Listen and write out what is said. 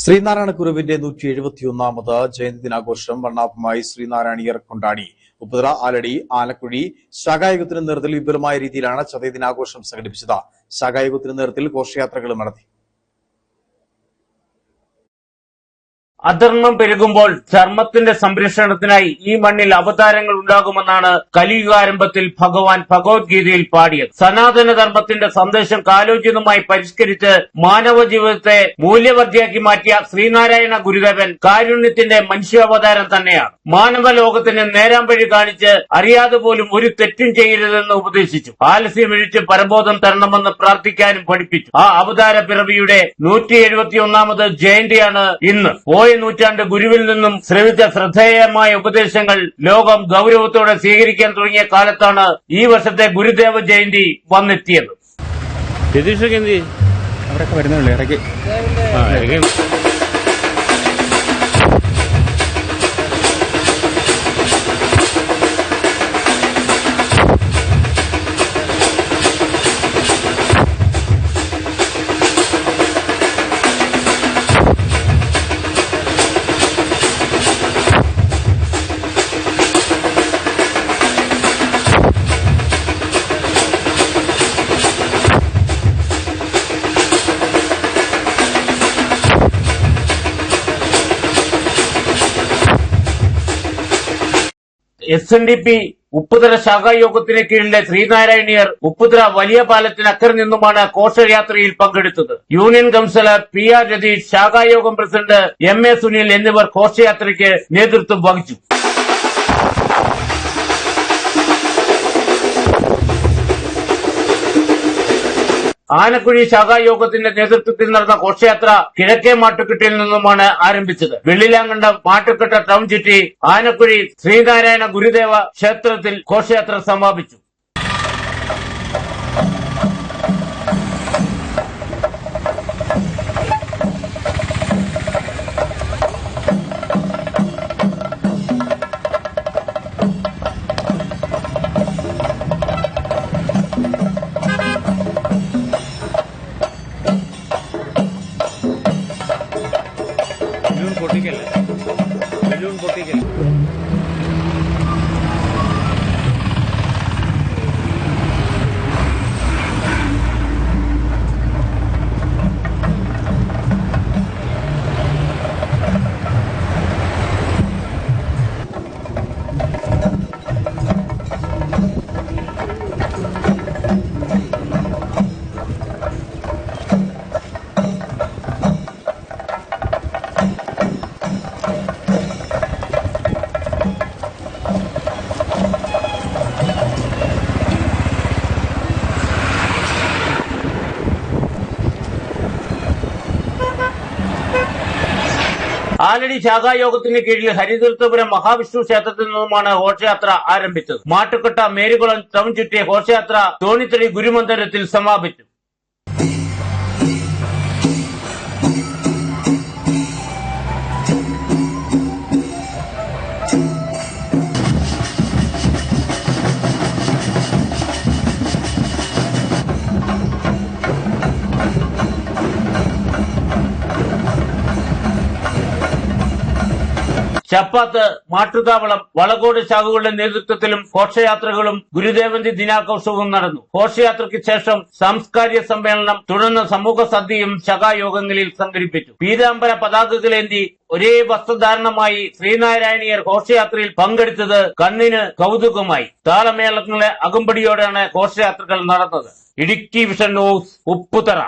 ശ്രീനാരായണ ഗുരുവിന്റെ നൂറ്റി എഴുപത്തിയൊന്നാമത് ജയന്തി ദിനാഘോഷം വർണാഭമായി ശ്രീനാരായണീയർ കൊണ്ടാടി. ഉപ്പുതറ ആലടി ആലക്കുഴി ശാഖായുഗത്തിന് നേതൃത്വത്തിൽ വിപുലമായ രീതിയിലാണ് ചതയ ദിനാഘോഷം സംഘടിപ്പിച്ചത്. ശാഖായുഗത്തിന് നേതൃത്വത്തിൽ ഘോഷയാത്രകളും നടത്തി. അധർമ്മം പെരുകുമ്പോൾ ധർമ്മത്തിന്റെ സംരക്ഷണത്തിനായി ഈ മണ്ണിൽ അവതാരങ്ങൾ ഉണ്ടാകുമെന്നാണ് കലിയുഗാരംഭത്തിൽ ഭഗവാൻ ഭഗവത്ഗീതയിൽ പാടിയത്. സനാതന ധർമ്മത്തിന്റെ സന്ദേശം കാലോചിതമായി പരിഷ്കരിച്ച് മാനവ ജീവിതത്തെ മൂല്യവർദ്ധിയാക്കി മാറ്റിയ ശ്രീനാരായണ ഗുരുദേവൻ കാരുണ്യത്തിന്റെ മനുഷ്യാവതാരം തന്നെയാണ്. മാനവ ലോകത്തിന് നേരാം വഴി കാണിച്ച് അറിയാതെ പോലും ഒരു തെറ്റും ചെയ്യരുതെന്ന് ഉപദേശിച്ചു. ആലസ്യമഴിച്ച് പരബോധം തരണമെന്ന് പ്രാർത്ഥിക്കാനും പഠിപ്പിച്ചു. ആ അവതാര പിറവിയുടെ നൂറ്റി എഴുപത്തിയൊന്നാമത് ജയന്തിയാണ് ഇന്ന്. പോയ നൂറ്റാണ്ട് ഗുരുവിൽ നിന്നും ശ്രവിച്ച ശ്രദ്ധേയമായ ഉപദേശങ്ങൾ ലോകം ഗൗരവത്തോടെ സ്വീകരിക്കാൻ തുടങ്ങിയ കാലത്താണ് ഈ വർഷത്തെ ഗുരുദേവ ജയന്തി വന്നെത്തിയത്. രതീഷൊക്കെ എന്ത്? അവരൊക്കെ വരുന്നുള്ളൂ ഇടയ്ക്ക് S N D P Upputhara ശാഖായോഗത്തിന് കീഴിലെ ശ്രീനാരായണീയർ ഉപ്പുതറ വലിയ പാലത്തിനക്കരെ നിന്നുമാണ് ഘോഷയാത്രയിൽ പങ്കെടുത്തത്. Union councillor P R Ratheesh ശാഖായോഗം president M A Sunil എന്നിവർ ഘോഷയാത്രയ്ക്ക് നേതൃത്വം വഹിച്ചു. ആനക്കുഴി ശാഖായോഗത്തിന്റെ നേതൃത്വത്തിൽ നടന്ന ഘോഷയാത്ര കിഴക്കേ മാട്ടുക്കെട്ടിൽ നിന്നുമാണ് ആരംഭിച്ചത്. വെള്ളിലാങ്കണ്ടം മാട്ടുക്കെട്ട ടൗൺ ചുറ്റി ആനക്കുഴി ശ്രീനാരായണ ഗുരുദേവ ക്ഷേത്രത്തിൽ ഘോഷയാത്ര സമാപിച്ചു. Ángel. ആലടി ശാഖായോഗത്തിന് കീഴിൽ ഹരിതീർത്ഥപുരം മഹാവിഷ്ണു ക്ഷേത്രത്തിൽ നിന്നുമാണ് ഘോഷയാത്ര ആരംഭിച്ചത്. മാട്ടുക്കട്ട മേരുകുളം ടൗൺ ചുറ്റിയ ഘോഷയാത്ര തോണിത്തടി ഗുരുമന്ദിരത്തിൽ സമാപിച്ചു. ചപ്പാത്ത് മാട്ടുതാവളം വളകോട് ശാഖകളുടെ നേതൃത്വത്തിലും ഘോഷയാത്രകളും ഗുരുദേവന്റെ ദിനാഘോഷവും നടന്നു. ഘോഷയാത്രയ്ക്ക് ശേഷം സാംസ്കാരിക സമ്മേളനം തുടർന്ന് സമൂഹ സദ്യയും ശകായോഗങ്ങളിൽ സംഘടിപ്പിച്ചു. പീതാംബര പതാകകളേന്തി ഒരേ വസ്ത്രധാരണമായി ശ്രീനാരായണീയർ ഘോഷയാത്രയിൽ പങ്കെടുത്തത് കണ്ണിന് കൗതുകമായി. താളമേളങ്ങളെ അകമ്പടിയോടെയാണ് ഘോഷയാത്രകൾ നടന്നത്. Idukki vision news Upputhara.